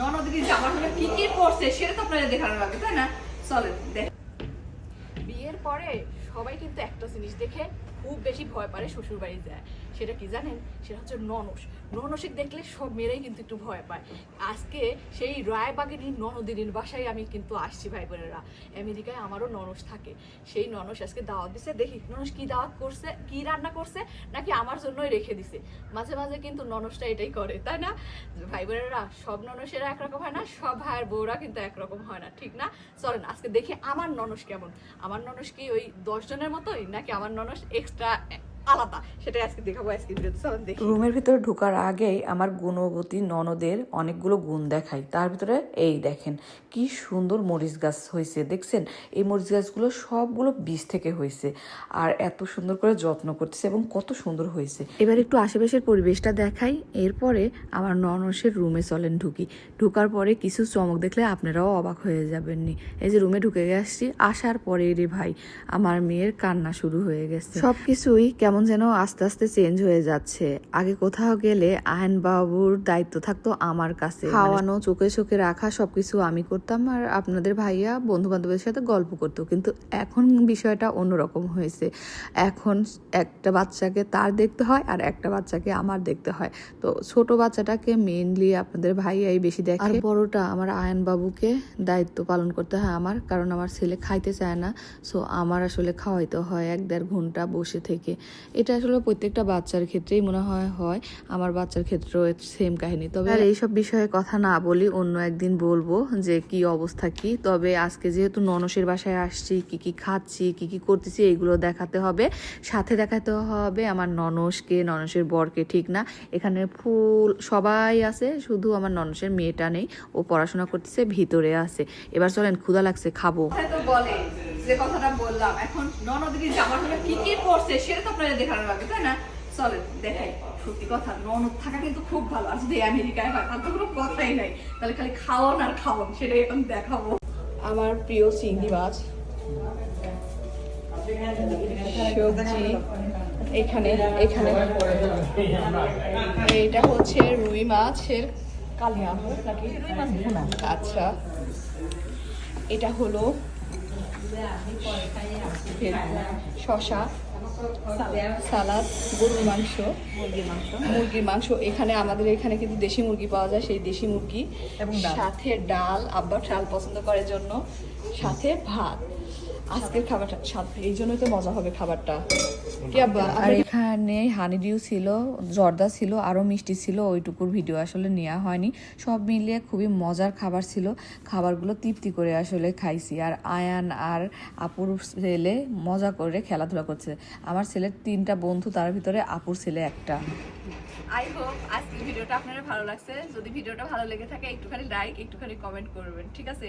ননদিনী জামার মধ্যে কি কি পড়ছে সেটা তো আপনারা দেখানো লাগবে, তাই না? চলেন বিয়ের পরে সবাই কিন্তু একটা জিনিস দেখে খুব বেশি ভয় পারে শ্বশুর বাড়ি যায়। সেটা কি জানেন? সেটা হচ্ছে ননস। ননসিক দেখলে সব মেয়েরাই কিন্তু একটু ভয় পায়। আজকে সেই রায়বাগিনীর ননদিনীর বাসায় আমি কিন্তু আসছি, ভাই বোনেরা। আমেরিকায় আমারও ননস থাকে। সেই ননস আজকে দাওয়াত দিছে। দেখি, ননস কি দাওয়াত করছে, কি রান্না করছে, নাকি আমার জন্যই রেখে দিছে? মাঝে মাঝে কিন্তু ননসটা এটাই করে, তাই না? ভাই বোনেরা, সব ননসেরা একরকম হয় না, সব ভাইয়ের বউরা কিন্তু একরকম হয় না, ঠিক না? চলেন, আজকে দেখি আমার ননস কেমন। আমার ননস কি ওই দশজনের মতোই, নাকি আমার ননস এক্সট্রা আলাদা। সেটাই আজকে দেখাবো আজকে ভিডিওতে চলেন দেখি। রুমের ভিতরে ঢোকার আগেই আমার গুণবতী ননদের অনেকগুলো গুণ দেখাই। তার ভিতরে এই দেখেন কি সুন্দর মরিচ গাছ হয়েছে দেখছেন? এই মরিচ গাছগুলো সবগুলো বীজ থেকে হয়েছে আর এত সুন্দর করে যত্ন করতেছে এবং কত সুন্দর হয়েছে। এবার একটু আশেপাশের পরিবেশটা দেখাই এরপরে আমার ননসের রুমে চলেন ঢুকি। ঢুকার পরে কিছু চমক দেখলে আপনারাও অবাক হয়ে যাবেন নি এই যে রুমে ঢুকে গেছি আসার পরে রে ভাই আমার মেয়ের কান্না শুরু হয়ে গেছে। সবকিছুই কেমন যেন আস্তে আস্তে চেঞ্জ হয়ে যাচ্ছে। আগে কোথাও গেলে আয়ন বাবুর দায়িত্ব থাকতো আমার কাছে। খাওয়ানো চোখে চোখে রাখা সবকিছু আমি করতাম আর আপনাদের ভাইয়া বন্ধু বান্ধবের সাথে গল্প করতো। কিন্তু এখন বিষয়টা অন্যরকম হয়েছে। এখন একটা বাচ্চাকে তার দেখতে হয় আর একটা বাচ্চাকে আমার দেখতে হয়। তো ছোট বাচ্চাটাকে মেইনলি আপনাদের ভাইয়াই বেশি দেখে। আর বড়টা আমার আয়ন বাবুকে দায়িত্ব পালন করতে হয় আমার কারণ আমার ছেলে খাইতে চায় না। সো আমার আসলে খাওয়াইতে হয় এক দেড় ঘণ্টা বসে থেকে। এটা আসলে প্রত্যেকটা বাচ্চার ক্ষেত্রেই মনে হয় হয়। আমার বাচ্চার ক্ষেত্রেও সেম কাহিনী। তবে আর এইসব বিষয়ে কথা না বলি অন্য একদিন বলব যে কি অবস্থা কি। তবে আজকে যেহেতু ননসের বাসায় আসছি কি কি খাচ্ছি কি কি করতেছি এইগুলো দেখাতে হবে। সাথে দেখাতে হবে আমার ননসকে ননসের বরকে ঠিক না? এখানে ফুল সবাই আছে শুধু আমার ননসের মেয়েটা নেই। ও পড়াশোনা করতেছে ভিতরে আছে। এবার চলেন ক্ষুধা লাগছে খাব। কথাই বলে যে কথাটা বললাম এখন ননদিনী জামার মধ্যে কি কি পড়ছে সেটা তো আপনারা দেখানো লাগবে তাই না? চলেন দেখাই। সত্যি কথা ননদ থাকা কিন্তু খুব ভালো। আর যদি আমেরিকায় হয় তার তো কোনো কথাই নাই। তাহলে খালি খাওয়ান আর খাওয়ান সেটাই এখন দেখাবো। আমার প্রিয় চিংড়ি মাছ। সবজি এখানে এখানে। এইটা হচ্ছে রুই মাছের কালিয়া নাকি? আচ্ছা। এটা হলো শশা সালাদ গরুর মাংস মুরগির মাংস। মুরগির মাংস এখানে আমাদের এখানে কিন্তু দেশি মুরগি পাওয়া যায় সেই দেশি মুরগি। এবং সাথে ডাল আব্বা ডাল পছন্দ করার জন্য। সাথে ভাত। আজকের খাবারটা স্বাদ এই জন্যই তো মজা হবে খাবারটা। কি আর এখানে হানি ডিউ ছিল জর্দা ছিল আরও মিষ্টি ছিল ওইটুকুর ভিডিও আসলে নেওয়া হয়নি। সব মিলিয়ে খুবই মজার খাবার ছিল। খাবারগুলো তৃপ্তি করে আসলে খাইছি। আর আয়ান আর আপুর ছেলে মজা করে খেলাধুলা করছে। আমার ছেলের তিনটা বন্ধু তার ভিতরে আপুর ছেলে একটা। আই হোপ আজকের ভিডিওটা আপনাদের ভালো লাগছে। যদি ভিডিওটা ভালো লেগে থাকে একটুখানি লাইক একটুখানি কমেন্ট করবেন ঠিক আছে?